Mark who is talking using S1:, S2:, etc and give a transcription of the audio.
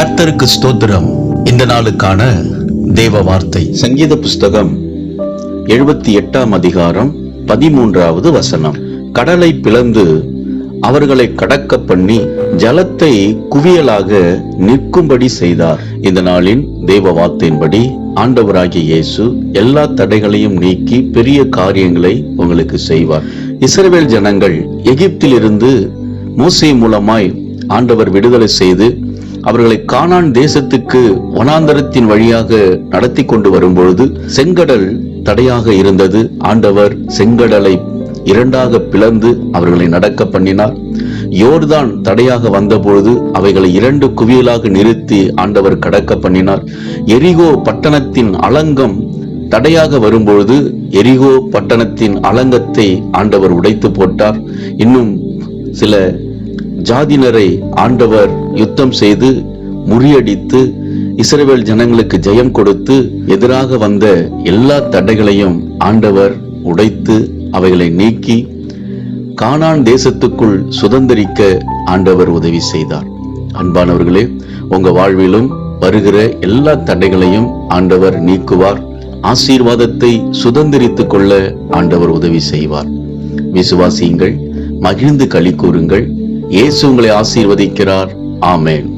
S1: கர்த்தருக்கு ஸ்தோத்திரம். இந்த நாளுக்கான தேவ வார்த்தை.
S2: சங்கீத புஸ்தகம் எழுபத்தி எட்டாம் அதிகாரம் பதிமூன்றாவது வசனம். கடலை பிளந்து அவர்களை கடக்க பண்ணி ஜலத்தை குவியலாக நிற்கும்படி செய்தார். இந்த நாளின் தேவ வார்த்தையின்படி ஆண்டவராகிய இயேசு எல்லா தடைகளையும் நீக்கி பெரிய காரியங்களை உங்களுக்கு செய்வார். இஸ்ரேல் ஜனங்கள் எகிப்திலிருந்து மூசை மூலமாய் ஆண்டவர் விடுதலை செய்து அவர்களை கானான் தேசத்துக்கு வனாந்தரத்தின் வழியாக நடத்தி கொண்டு வரும்பொழுது செங்கடல் தடையாக இருந்தது. ஆண்டவர் செங்கடலை இரண்டாக பிளந்து அவர்களை நடக்க பண்ணினார். யோர்தான் தடையாக வந்தபொழுது அவைகளை இரண்டு குவியலாக நிறுத்தி ஆண்டவர் கடக்க பண்ணினார். எரிகோ பட்டணத்தின் அலங்கம் தடையாக வரும்பொழுது எரிகோ பட்டணத்தின் அலங்கத்தை ஆண்டவர் உடைத்து போட்டார். இன்னும் சில ஜாதினரை ஆண்டவர் யுத்தம் செய்து முறியடித்து இஸ்ரேவேல் ஜனங்களுக்கு ஜெயம் கொடுத்து எதிராக வந்த எல்லா தடைகளையும் ஆண்டவர் உடைத்து அவைகளை நீக்கி கானான் தேசத்துக்குள் சுதந்திரிக்க ஆண்டவர் உதவி செய்தார். அன்பானவர்களே உங்க வாழ்விலும் வருகிற எல்லா தடைகளையும் ஆண்டவர் நீக்குவார். ஆசீர்வாதத்தை சுதந்திரித்துக் கொள்ள ஆண்டவர் உதவி செய்வார். விசுவாசியுங்கள் மகிழ்ந்து களி கூறுங்கள். இயேசு உங்களை ஆசீர்வதிக்கிறார். ஆமேன்.